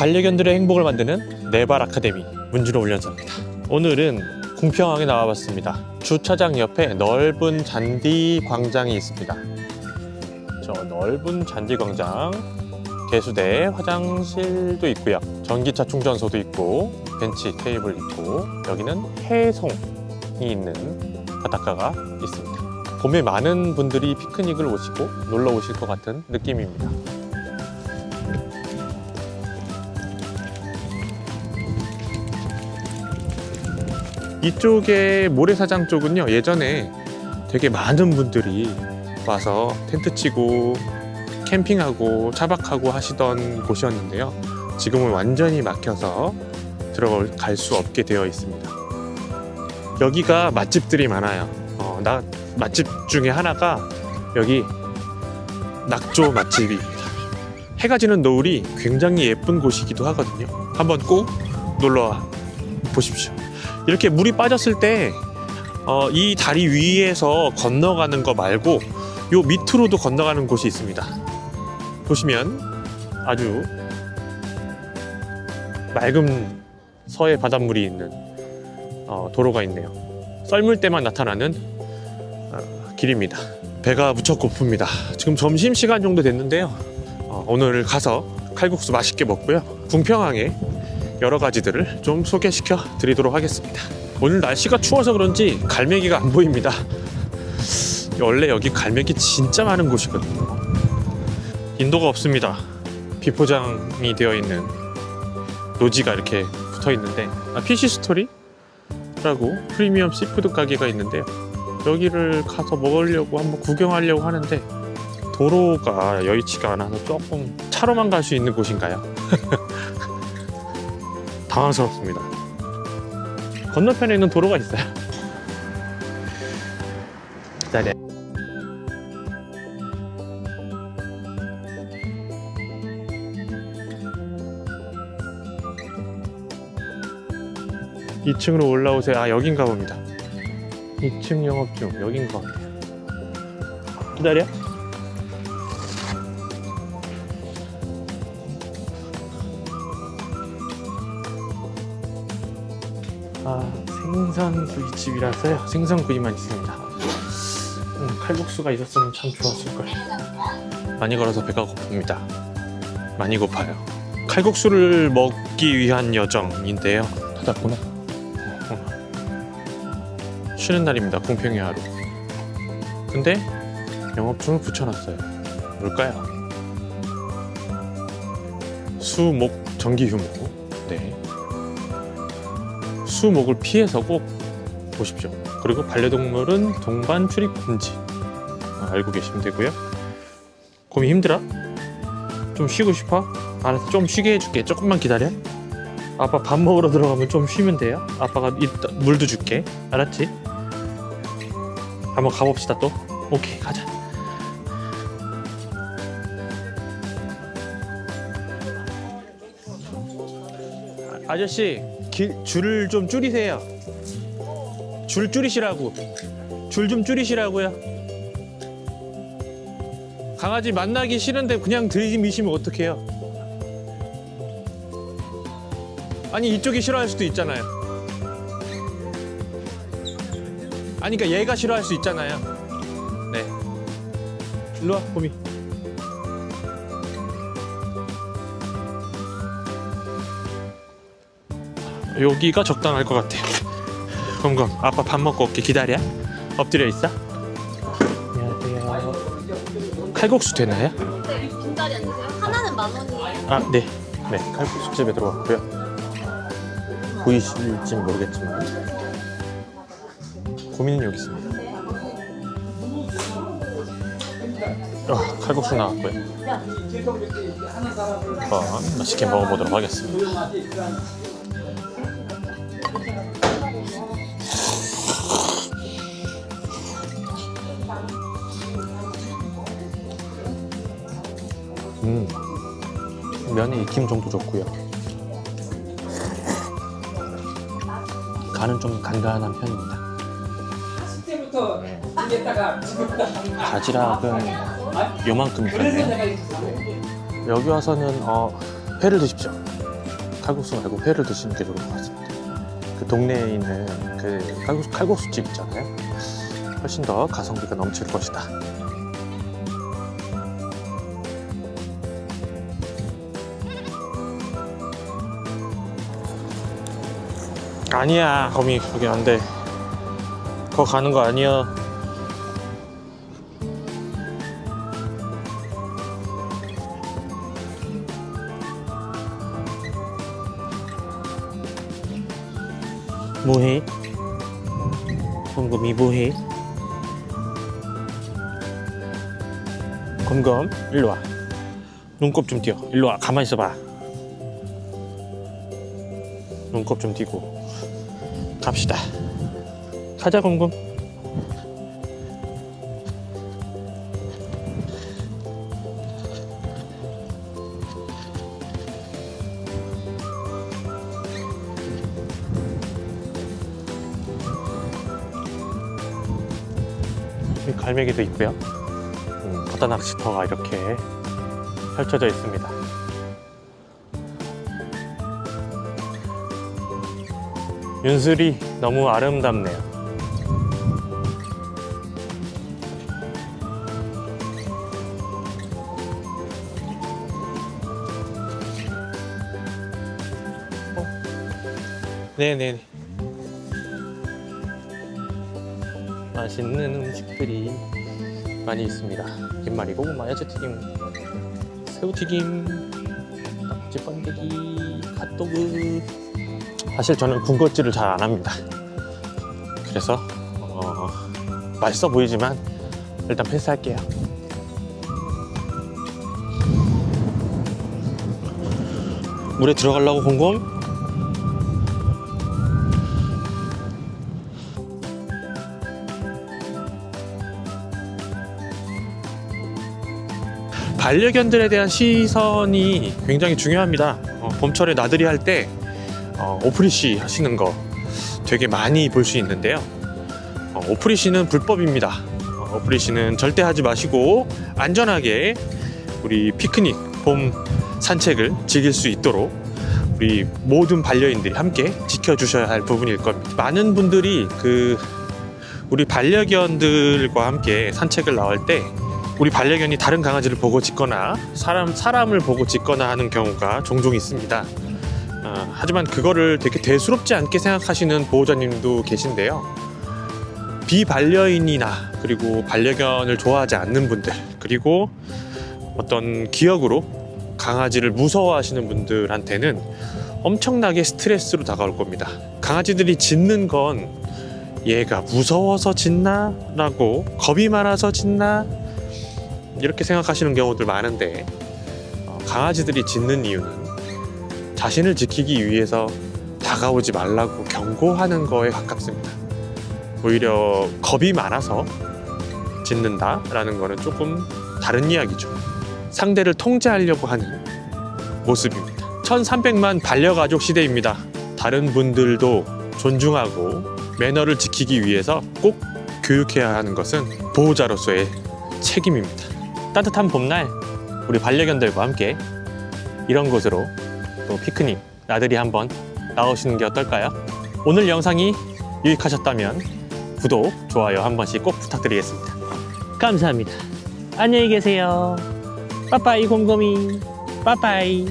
반려견들의 행복을 만드는 네발 아카데미 문준호 훈련사입니다. 오늘은 궁평항에 나와봤습니다. 주차장 옆에 넓은 잔디 광장이 있습니다. 저 넓은 잔디 광장 개수대 화장실도 있고요. 전기차 충전소도 있고 벤치 테이블 있고 여기는 해송이 있는 바닷가가 있습니다. 봄에 많은 분들이 피크닉을 오시고 놀러 오실 것 같은 느낌입니다. 이쪽에 모래사장 쪽은요 예전에 되게 많은 분들이 와서 텐트 치고 캠핑하고 차박하고 하시던 곳이었는데요. 지금은 완전히 막혀서 들어갈 수 없게 되어 있습니다. 여기가 맛집들이 많아요. 어, 나 맛집 중에 하나가 여기 낙조 맛집입니다. 해가 지는 노을이 굉장히 예쁜 곳이기도 하거든요. 한번 꼭 놀러 와 보십시오 이렇게 물이 빠졌을 때, 어, 이 다리 위에서 건너가는 거 말고, 요 밑으로도 건너가는 곳이 있습니다. 보시면 아주 맑은 서해 바닷물이 있는 어, 도로가 있네요. 썰물 때만 나타나는 어, 길입니다. 배가 무척 고픕니다. 지금 점심 시간 정도 됐는데요. 어, 오늘 가서 칼국수 맛있게 먹고요. 궁평항에 여러 가지들을 좀 소개시켜 드리도록 하겠습니다. 오늘 날씨가 추워서 그런지 갈매기가 안 보입니다. 원래 여기 갈매기 진짜 많은 곳이거든요. 인도가 없습니다. 비포장이 되어 있는 노지가 이렇게 붙어 있는데 아, PC 스토리라고 프리미엄 시푸드 가게가 있는데요. 여기를 가서 먹으려고 한번 구경하려고 하는데 도로가 여의치가 않아서 조금 차로만 갈 수 있는 곳인가요? 당황스럽습니다. 건너편에 있는 도로가 있어요. 기다려. 이층으로 올라오세요. 아 여긴가 봅니다. 2층 영업 중 여긴 것 같아요. 기다려. 생선 구이집이라서요. 생선 구이만 있습니다. 음, 칼국수가 있었으면 참 좋았을 걸 많이 걸어서 배가 고픕니다. 많이 고파요. 칼국수를 먹기 위한 여정인데요. 닫았구나. 어. 쉬는 날입니다. 공평의 하루. 근데 영업중을 붙여놨어요. 뭘까요? 수목 정기 휴무. 네 수목을 피해서 꼭 보십시오. 그리고 반려동물은 동반 출입 금지 아, 알고 계시면 되고요. 곰이 힘들어? 좀 쉬고 싶어? 알았어, 좀 쉬게 해줄게. 조금만 기다려. 아빠 밥 먹으러 들어가면 좀 쉬면 돼요. 아빠가 이따 물도 줄게. 알았지? 한번 가봅시다 또. 오케이, 가자. 아- 아저씨 길, 줄을 좀 줄이세요. 줄 줄이시라고. 줄 좀 줄이시라고요. 강아지 만나기 싫은데 그냥 들이미시면 어떡해요? 아니 이쪽이 싫어할 수도 있잖아요. 아니 그러니까 얘가 싫어할 수 있잖아요. 네. 일로 와, 봄이. 여기가 적당할 것 같아요. 그럼 그럼 아빠 밥 먹고 올게 기다려. 엎드려 있어. 안녕하세요. 칼국수 되나요? 네, 빈자리 앉으세요. 하나는 만 원이에요. 아 네. 네 칼국수 집에 들어왔고요. 보이실지 모르겠지만 고민은 여기 있습니다. 아, 칼국수 나왔고요. 한번 맛있게 먹어보도록 하겠습니다. 면의 익힘 정도 좋고요. 간은 좀 간간한 편입니다. 때부터 이겼다가 바지락은 요만큼 있거든요. 여기 와서는 어, 회를 드십시오. 칼국수 말고 회를 드시는 게 좋을 것 같습니다. 그 동네에 있는 그 칼국수, 칼국수 집 있잖아요. 훨씬 더 가성비가 넘칠 것이다. 아니야, 거미 거기 안 돼. 거 가는 거 아니야. 뭐해? 검검이 뭐해? 검검 일로 와 눈곱 좀 띄어 일로 와 가만히 있어봐 눈곱 좀 띄고 갑시다 가자 이 갈매기도 있고요. 음, 바다 낚시터가 이렇게 펼쳐져 있습니다. 윤슬이 너무 아름답네요. 어? 네네네. 맛있는 음식들이 많이 있습니다. 김말이 고구마 야채튀김, 새우튀김, 낙지 번데기, 핫도그. 사실 저는 군것질을 잘 안 합니다. 그래서 어, 맛있어 보이지만 일단 패스할게요. 물에 들어가려고 곰곰? 반려견들에 대한 시선이 굉장히 중요합니다. 어, 봄철에 나들이 할 때 어, 오프리시 하시는 거 되게 많이 볼 수 있는데요. 어, 오프리시는 불법입니다. 어, 오프리시는 절대 하지 마시고 안전하게 우리 피크닉 봄 산책을 즐길 수 있도록 우리 모든 반려인들이 함께 지켜주셔야 할 부분일 겁니다. 많은 분들이 그 우리 반려견들과 함께 산책을 나올 때 우리 반려견이 다른 강아지를 보고 짖거나 사람 사람을 보고 짖거나 하는 경우가 종종 있습니다. 어, 하지만 그거를 되게 대수롭지 않게 생각하시는 보호자님도 계신데요. 비반려인이나 그리고 반려견을 좋아하지 않는 분들 그리고 어떤 기억으로 강아지를 무서워하시는 분들한테는 엄청나게 스트레스로 다가올 겁니다. 강아지들이 짖는 건 얘가 무서워서 짖나? 라고 겁이 많아서 짖나? 이렇게 생각하시는 경우들 많은데 어, 강아지들이 짖는 이유는 자신을 지키기 위해서 다가오지 말라고 경고하는 거에 가깝습니다. 오히려 겁이 많아서 짖는다라는 거는 조금 다른 이야기죠. 상대를 통제하려고 하는 모습입니다. 1300만 반려가족 시대입니다. 다른 분들도 존중하고 매너를 지키기 위해서 꼭 교육해야 하는 것은 보호자로서의 책임입니다. 따뜻한 봄날 우리 반려견들과 함께 이런 곳으로 또 피크닉 나들이 한번 나오시는 게 어떨까요? 오늘 영상이 유익하셨다면 구독, 좋아요 한 번씩 꼭 부탁드리겠습니다. 감사합니다. 안녕히 계세요. 빠빠이 곰곰이. 빠빠이.